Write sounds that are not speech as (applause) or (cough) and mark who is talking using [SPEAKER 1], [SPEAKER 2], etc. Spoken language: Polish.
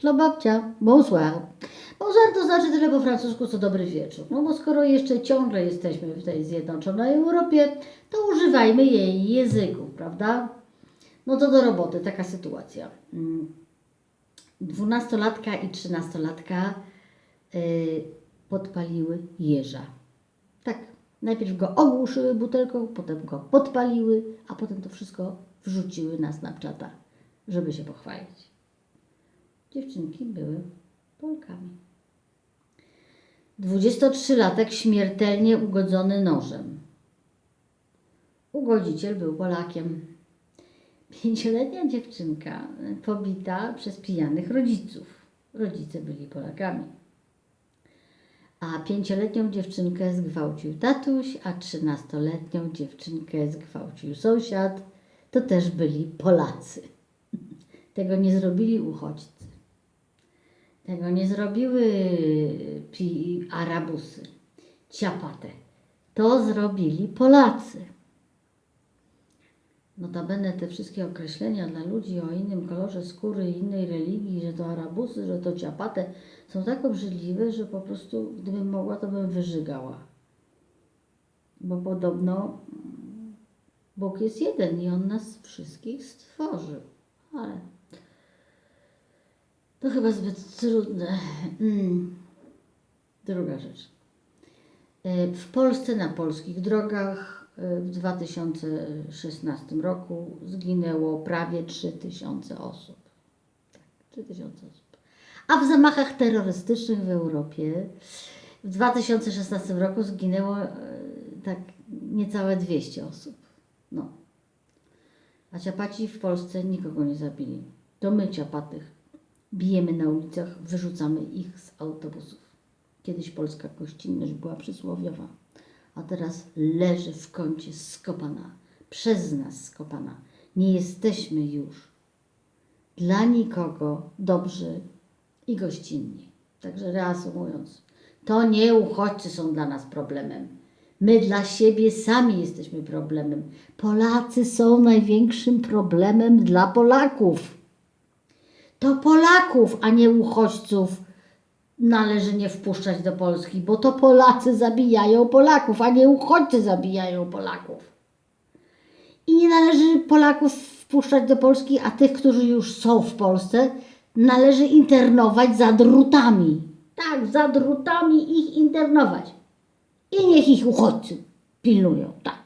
[SPEAKER 1] Dla babcia. Bonsoir. Bonsoir to znaczy tyle po francusku, co dobry wieczór. No bo skoro jeszcze ciągle jesteśmy w tej zjednoczonej Europie, to używajmy jej języków, prawda? No to do roboty, taka sytuacja. Mm. Dwunastolatka i trzynastolatka y, podpaliły jeża. Tak, najpierw go ogłuszyły butelką, potem go podpaliły, a potem to wszystko wrzuciły na Snapchata, żeby się pochwalić. Dziewczynki były Polkami. 23-latek śmiertelnie ugodzony nożem. Ugodziciel był Polakiem. Pięcioletnia dziewczynka pobita przez pijanych rodziców. Rodzice byli Polakami. A pięcioletnią dziewczynkę zgwałcił tatuś, a trzynastoletnią dziewczynkę zgwałcił sąsiad. To też byli Polacy. (laughs) Tego nie zrobili uchodźcy. Tego nie zrobiły Arabusy, ciapate. To zrobili Polacy. Notabene te wszystkie określenia dla ludzi o innym kolorze skóry innej religii, że to Arabusy, że to ciapate, są tak obrzydliwe, że po prostu gdybym mogła, to bym wyżygała. Bo podobno Bóg jest jeden i On nas wszystkich stworzył. Ale to chyba zbyt trudne. Mm. Druga rzecz. E, W Polsce na polskich drogach e, w 2016 roku zginęło prawie 3000 osób. Tak, 3000 osób. A w zamachach terrorystycznych w Europie w 2016 roku zginęło e, tak niecałe 200 osób. No. A ciapaci w Polsce nikogo nie zabili. To my ciapatych bijemy na ulicach, wyrzucamy ich z autobusów. Kiedyś polska gościnność była przysłowiowa, a teraz leży w kącie skopana, przez nas skopana. Nie jesteśmy już dla nikogo dobrzy i gościnni. Także reasumując, to nie uchodźcy są dla nas problemem. My dla siebie sami jesteśmy problemem. Polacy są największym problemem dla Polaków. To Polaków, a nie uchodźców należy nie wpuszczać do Polski, bo to Polacy zabijają Polaków, a nie uchodźcy zabijają Polaków. I nie należy Polaków wpuszczać do Polski, a tych, którzy już są w Polsce, należy internować za drutami. Tak, za drutami ich internować. I niech ich uchodźcy pilnują, tak.